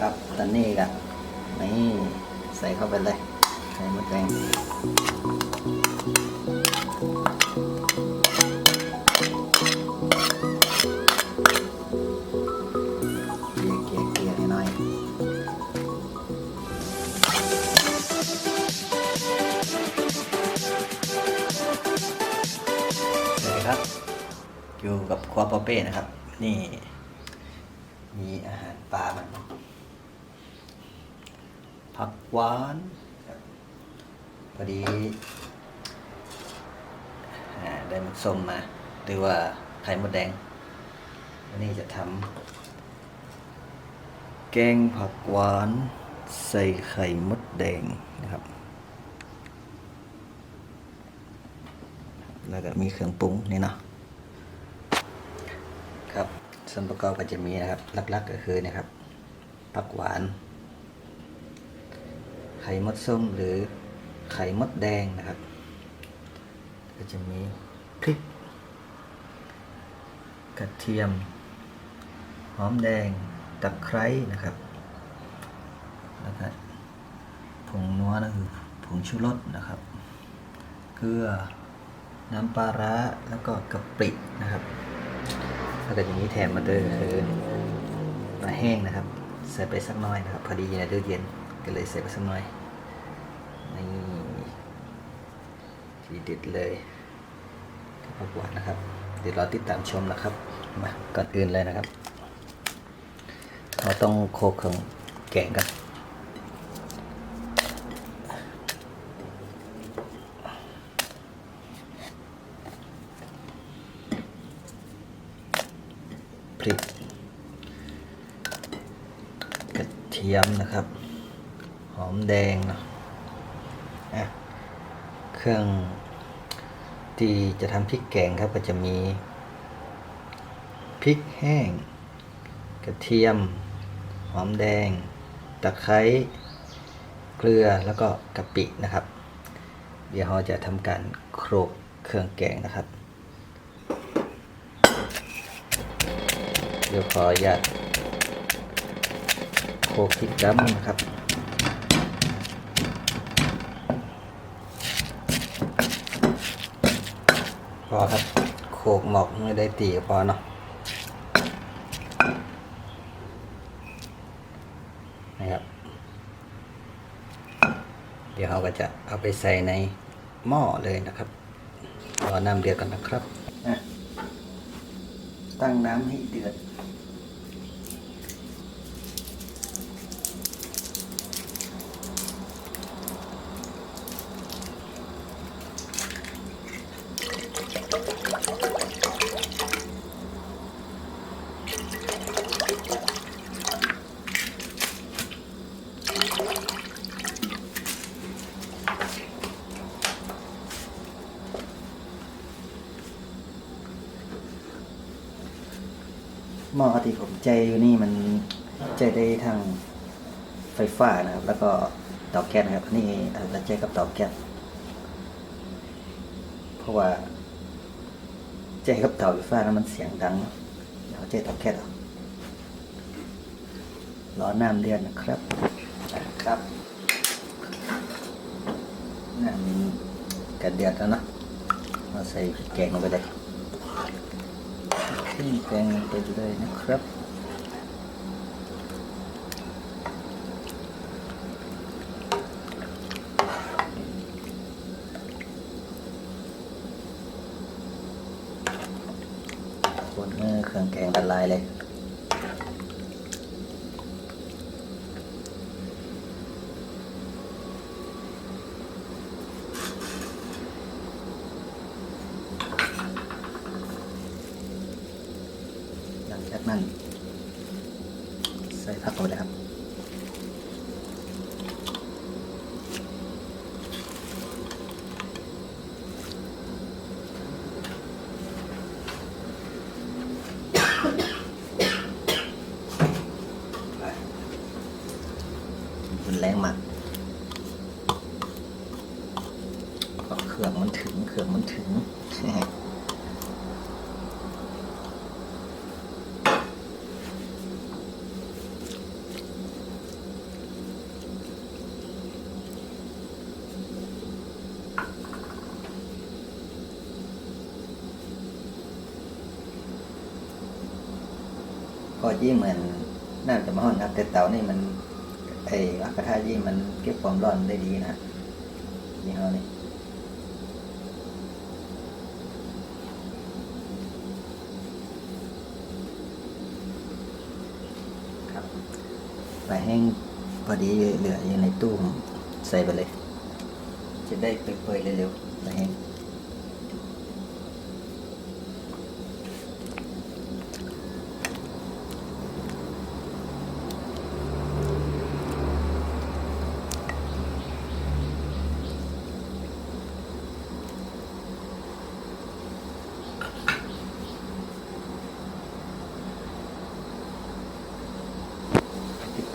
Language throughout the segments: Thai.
ครับตอนนี้ก็นี่ใส่เข้าไปเลยใส่มดแดงเกลี่ยเกลี่ยเกลี่ยน้อยสวัสดีครับอยู่กับครัวปอเป้นะครับ นี่ มีอาหารปลามัน ผักหวานพอดีได้มันส้มมาหรือว่าไข่มดแดงวันนี้จะทำแกงผักหวานใส่ไข่มดแดงนะครับ แล้วก็มีเครื่องปรุงนี่เนาะครับส่วนประกอบก็จะมีนะครับหลักๆก็คือนะครับผักหวาน ข่มดส้มหรือไข่มดแดงนะครับ ก็จะมีพริก กระเทียม หอมแดง ตะไคร้นะครับ แล้วก็ผงนัวนะคือผงชูรสนะครับ เกลือ น้ำปลาร้า แล้วก็กะปินะครับแล้วก็จะมีแถมมาด้วยคือปลาแห้งนะครับ ใส่ไปสักน้อยนะครับ พอดีอยู่ในตู้เย็นก็เลยใส่ไปสักน้อย นี่ทีเด็ดเลยกับผักหวานนะครับ เดี๋ยวเราติดตามชมนะครับ มาก่อนอื่นเลยนะครับ เราต้องโคกเครื่องแกงกันพริกกระเทียมนะครับ หอมแดงเนาะ อะเครื่องที่จะทำพริกแกงครับก็จะมีพริกแห้ง กระเทียม หอมแดง ตะไคร้เกลือแล้วก็กะปินะครับ เดี๋ยวเราจะทำการโขลกเครื่องแกงนะครับ เดี๋ยวขออนุญาตโคกพริกดำนะครับ พอครับโขกหมอกไม่ได้ตีพอเนาะนะครับ เดี๋ยวเราก็จะเอาไปใส่ในหม้อเลยนะครับรอน้ำเดือดก่อนนะครับอะตั้งน้ำให้เดือด หม้อที่ผมใจอยู่นี่มันใจได้ทางไฟฟ้านะครับ แล้วก็เตาแก๊สนะครับอันนี้เราใจกับเตาแก๊สเพราะว่าใจกับเตาไฟฟ้านั้นมันเสียงดังเอะเดี๋ยวใจเตาแก๊สเอารอน้ำเดือนนะครับ ครับน้ำมันกระเดือดแล้วนะมาใส่พริกแกงลงไปเลย ขึ้นแกงลงไปเลยนะครับ คนเมื่อเครื่องแกงละลายเลย หลังจาก นั้นใส่ผักลงไปเลยครับมันแรงมากเครื่องมันถึง เครื่องมันถึง ค ก็ ยี่เหมือนน่าจะมาห้อนนะครับ แต่เตานี่มันไอ้กระทะยี่มันเก็บความร้อนได้ดีนะยี่ห้อนี้ครับไปแห้งพอดีเหลืออยู่ในตู้ใส่ไปเลย จะได้เปื่อยๆเร็วๆไปแห้ง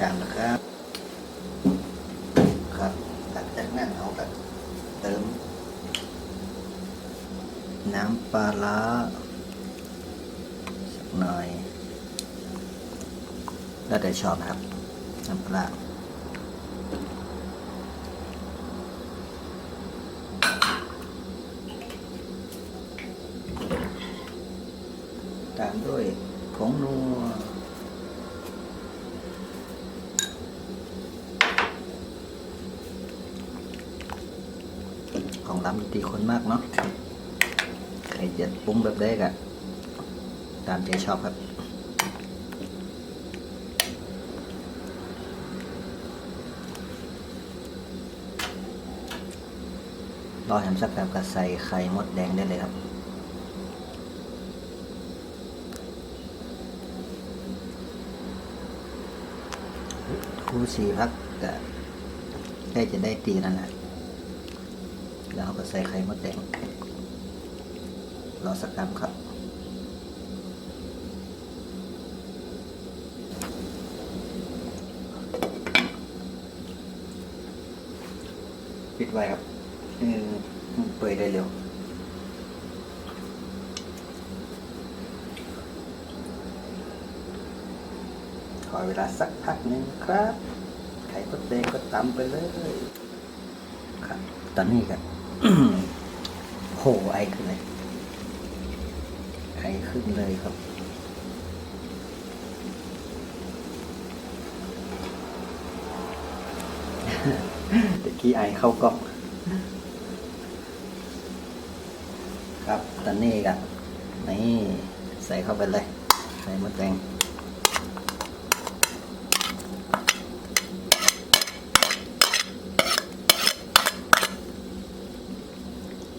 ติดตามนะครับ ครับหลังจากนั้นเอาแบบเติม น้ำปลาร้าสักหน่อย แล้วแต่ชอบครับ น้ำปลาร้าตามด้วยผงนัว ของร้านมีตีคนมากเนาะ ใค รจะปรุงแบบได้กะตามใจชอบครับรอแฮมสักแบบก็ใส่ไข่มดแดงได้เลยครับ คู่สีพักก็ใกล้จะได้ตีแล้วนะแล้วก็ใส่ไข่มดแดง รอสักคำครับ ปิดไว้ครับเออมันเปื่อยได้เร็วขอเวลาสักพักหนึ่งครับ ไข่มดแดงก็ตำไปเลย ครับ ตอนนี้ครับโหไอขึ้นเลยไอ ขึ้นเลยครับตะกี้ไอเข้ากล้องครับตอนนี้กันนี่ใส่เข้าไปเลย ใส่มดแดง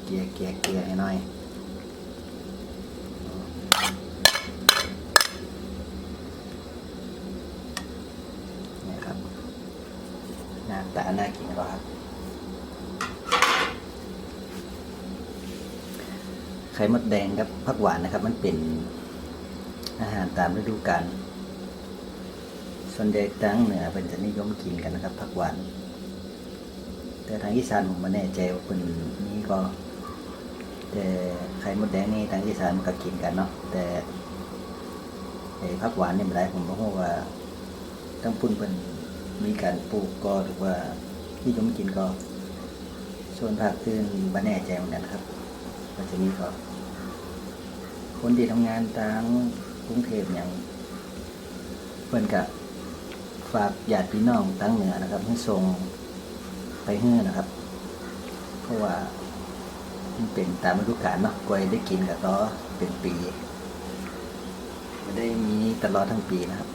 เกลี่ยเกลี่ยเกลี่ยให้หน่อย นี่ครับ หน้าตาน่ากินกว่าครับ ไข่มดแดงครับผักหวานนะครับ มันเป็นอาหารตามฤดูกาลส่วนใหญ่ตั้งเหนือเป็นจะนิยมกินกันนะครับผักหวาน แต่ทางอีสานผมไม่แน่ใจว่าเป็นนี้ก็ แต่ไข่มดแดงนี่ทางอีสานมันก็กินกันเนาะแต่ไอ้ผักหวานนี่ไม่ได้ผมก็รู้ว่าทั้งปุ่นเป็น มีการปลูกก็หรือว่าที่ยมกินก็ส่วนภาคอื่นไม่แน่ใจเหมือนกันครับมันจะมีก็คนที่ทำงานทางกรุงเทพอย่างเพิ่นกับฝากญาติพี่น้องตั้งเหนือนะครับให้ส่งไปเฮือนะครับ เพราะว่ามันเป็นตามฤดูกาลเนาะกว่าจะได้กินก็ต่อเป็นปีไม่ได้มีตลอดทั้งปีนะครับ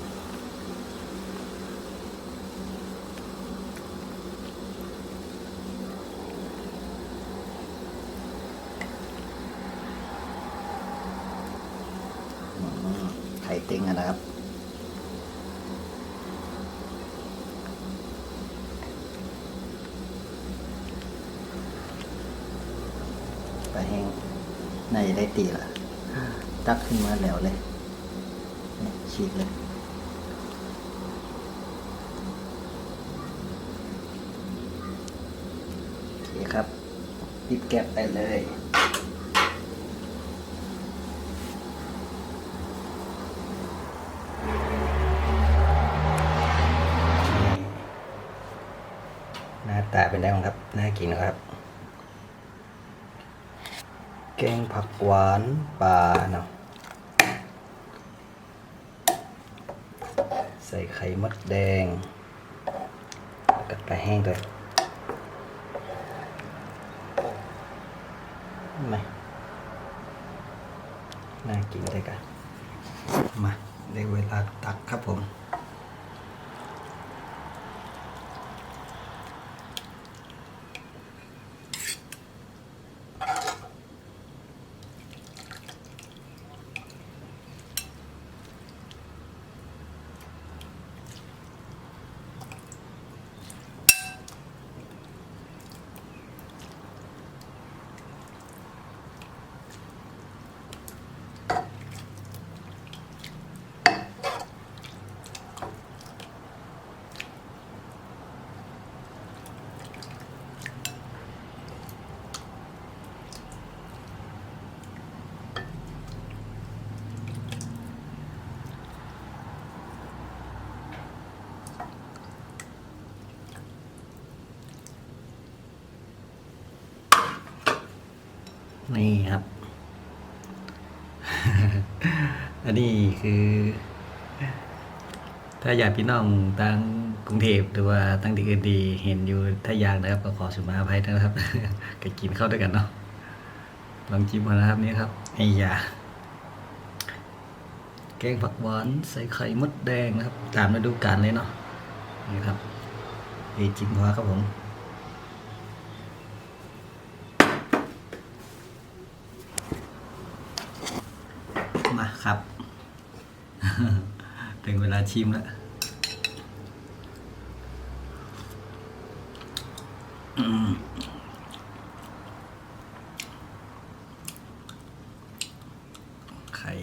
อืมไข่เต็งนะครับปแห้งในได้ตีละตักขึ้นมาแล้วเลยเนี่ยฉีกเลยโอเคครับปิดแก็บไปเลย ตาเป็นไงบ้ครับ น่ากินครับ แกงผักหวานปลาเนาะใส่ไข่มดแดงแล้วก็ปลาแห้งด้วยมาน่ากินเลยกันมาได้เวลาตักครับผม ครับ อันนี้คือ ถ้าอยากพี่น้องตั้งกรุงเทพหรือว่าตั้งที่อื่นดีเห็นอยู่ถ้าอยากนะครับ ก็ขอสุมาอภัยนะครับก็กินเข้าวด้วยกันเนาะลองจิ้มมานะครับนี่ครับไอ้ยาแกงผักหวานใส่ไข่มดแดงนะครับ ตามฤดูกาลเลยเนาะนี่ครับเอจิ้มหัวครับผม มาครับ ถึงเวลาชิมแล้วอืมไข่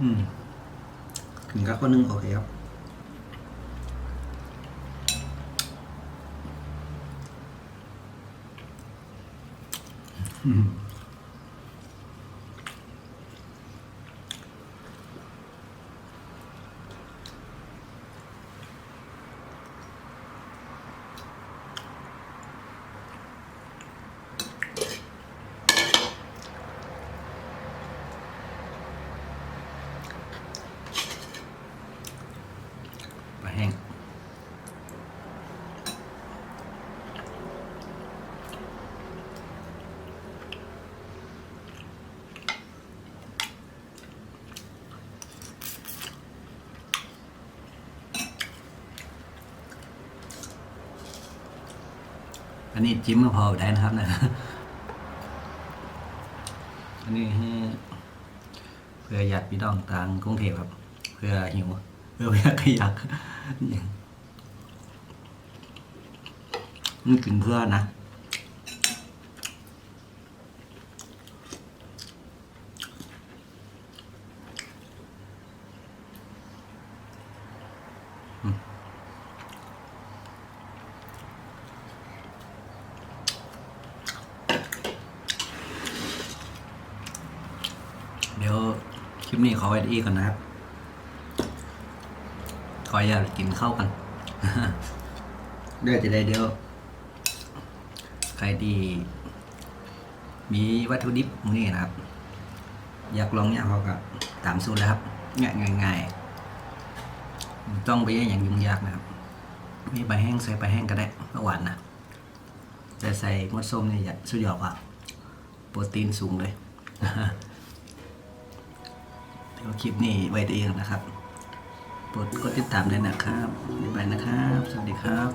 อืมถึงกับคนหนึ่งโอเคครับอืม อันนี้จิ้มก็พอได้นะครับนะอันนี้ให้เพื่อหยัดพี่น้องทางกรุงเทพครับ เพื่อหิว เพื่ออยากขยักนี่กินเพื่อนะ เดี๋ยวคลิ ปนี้ขอไว้ดีก่อนนะครับ ขออยากกินข้าวกันเดี๋ยวจะได้เดี๋ยว ใครที่มีวัตถุดิบมือนี่นะครับ อยากลองเนี่ยเขาก็ตามสูตรแล้วครับง่ายง่ายๆต้องไปอย่างยุ่งยากนะครับ มีใบแห้งใส่ใบแห้งก็ได้ก็หวานนะแต่ใส่มดส้มเนี่ยอย่าสุดยอดกว่าโปรตีนสูงเลย เดี๋ยวคลิปนี้ไว้เองนะครับโปรดกดติดตามด้วยนะครับบ๊ายบายนะครับ สวัสดีครับ